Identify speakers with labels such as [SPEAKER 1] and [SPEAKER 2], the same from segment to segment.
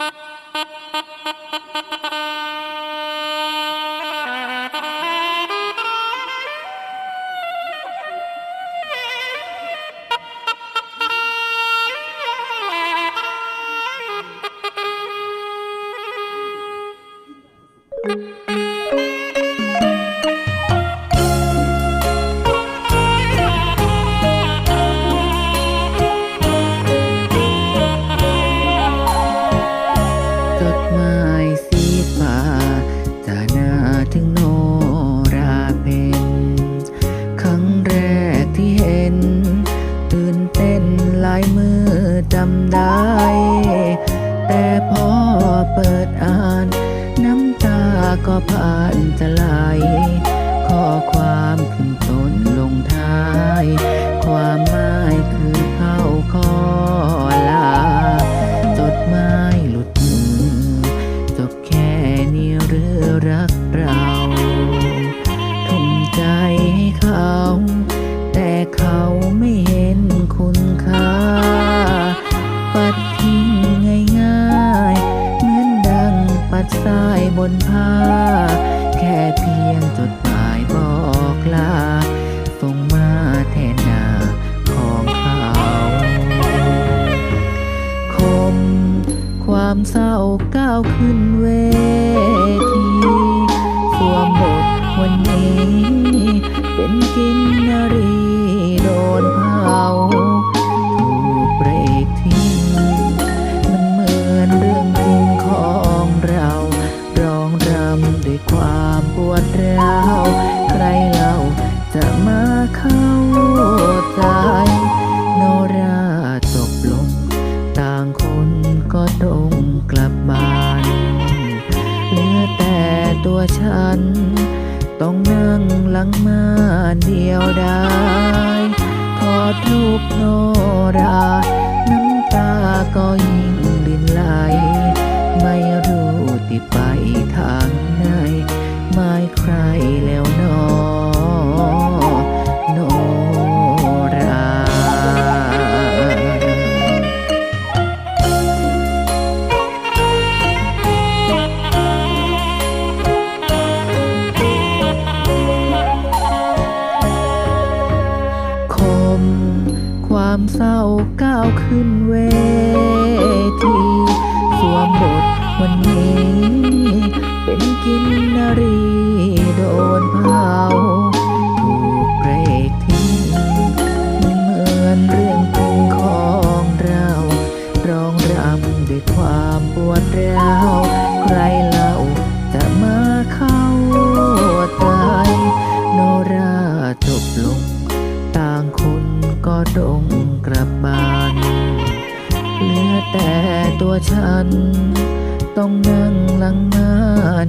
[SPEAKER 1] จ ได้ แต่พอเปิดอ่าน น้ำตาก็ผ่านจะไหล ปัดทิ้งง่ายๆ เหมือนดังปัดทรายบนผ้า แค่เพียงจดหมายบอกลาส่งมาแทนหน้าของเขาคมความเศร้าก้าวขึ้นเวทาวใครเล่าจะมาเข้าใจโนราจบลง ต่างคนก็ต้องกลับบ้านเหลือแต่ตัวฉัน ต้องนั่งหลังมานเดียวได้ทอดรูปโนรา น้ำตาก็ย ขึ้นเว แต่ตัวฉัน ต้องนั่งหลังหนา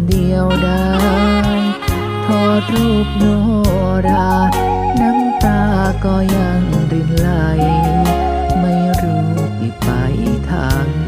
[SPEAKER 1] เดียวดายทอดรูปโนรา น้ำตาก็ยังรินไหล ไม่รู้อีกไปทาง